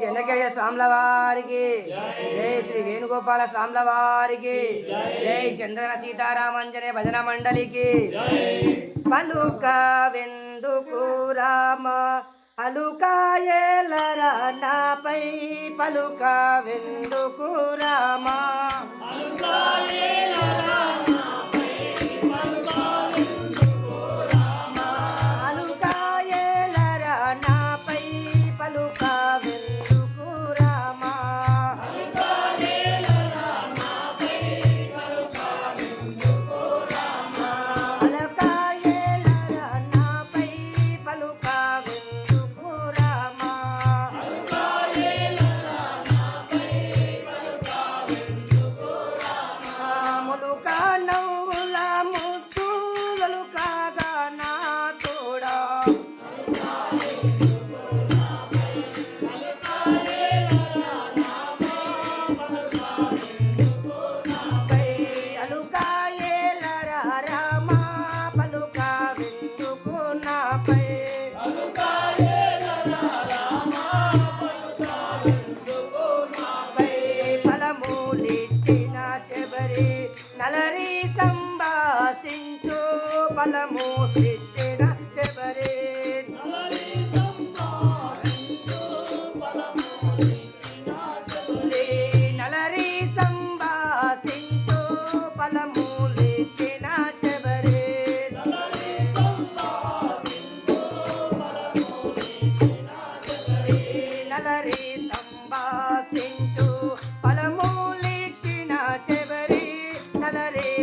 చెన్నకయ్య స్వాముల వారికి జై శ్రీ వేణుగోపాల స్వాముల వారికి జై చంద్ర సీతారామంజనే భజన మండలికి. పలుక వెందుకు రామ అలుకాయలరా నాపై పలుక వెందుకు రామ. అలుకాయలరా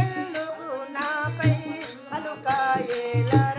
ఎందుకు నాపై అలుకాయేలా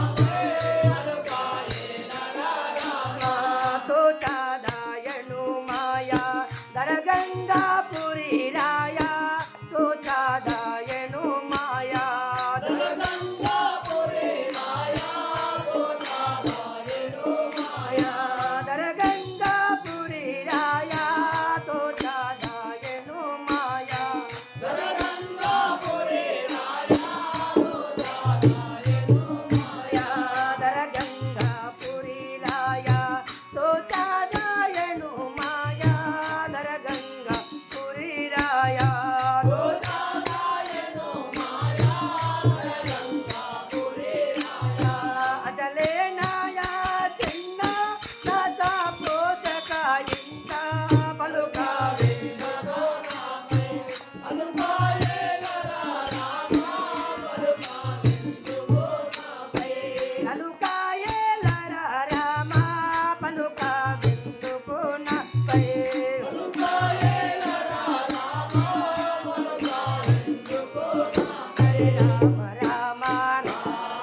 Amen.